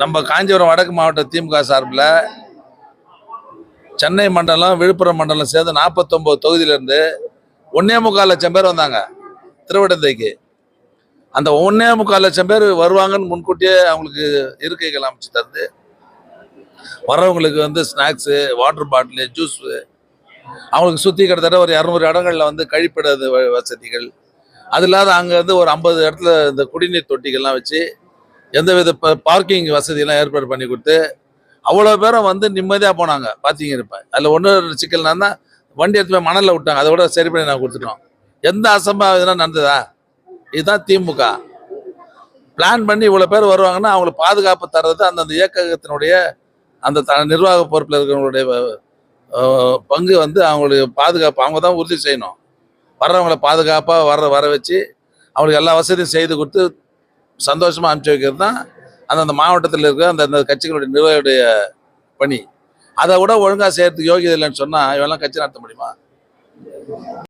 நம்ம காஞ்சிபுரம் வடக்கு மாவட்ட திமுக சார்பில் சென்னை மண்டலம் விழுப்புரம் மண்டலம் சேர்ந்து நாற்பத்தொம்போது தொகுதியிலேருந்து ஒன்னே முக்கால் லட்சம் பேர் வந்தாங்க திருவிடந்தைக்கு அந்த ஒன்னே முக்கால் லட்சம் பேர் வருவாங்கன்னு முன்கூட்டியே அவங்களுக்கு இருக்கைகள் அமைச்சு தந்து வரவங்களுக்கு வந்து ஸ்நாக்ஸு வாட்டர் பாட்டிலு ஜூஸு அவங்களுக்கு சுற்றி கிட்டத்தட்ட ஒரு இரநூறு இடங்களில் வந்து கழிப்பிட வசதிகள். அது இல்லாத அங்கே வந்து ஒரு ஐம்பது இடத்துல இந்த குடிநீர் தொட்டிகள்லாம் வச்சு எந்தவித பார்க்கிங் வசதியெல்லாம் ஏற்பாடு பண்ணி கொடுத்து அவ்வளோ பேரும் வந்து நிம்மதியாக போனாங்க. பார்த்தீங்க இருப்பேன் அதில் ஒன்று சிக்கல்னா தான் வண்டி எடுத்து போய் மணலில் விட்டாங்க. அதை விட சரி பண்ணி நான் கொடுத்துட்டோம். எந்த அசம்பாவிதம் நடந்ததா? இதுதான் திமுக. பிளான் பண்ணி இவ்வளோ பேர் வருவாங்கன்னா அவங்களுக்கு பாதுகாப்பு தர்றது அந்தந்த இயக்ககத்தினுடைய அந்த த நிர்வாக பொறுப்பில் இருக்கிறவங்களுடைய பங்கு வந்து அவங்களுடைய பாதுகாப்பு அவங்க தான் உறுதி செய்யணும். வர்றவங்களை பாதுகாப்பாக வர வர வச்சு அவங்களுக்கு எல்லா வசதியும் செய்து கொடுத்து சந்தோஷமாக அனுப்பிச்சி வைக்கிறது தான் அந்தந்த மாவட்டத்தில் இருக்கிற அந்தந்த கட்சிகளுடைய நிர்வாகியுடைய பணி. அதை விட ஒழுங்காக செய்யறதுக்கு யோகியதை இல்லைன்னு சொன்னால் இவெல்லாம் கட்சி நடத்த முடியுமா?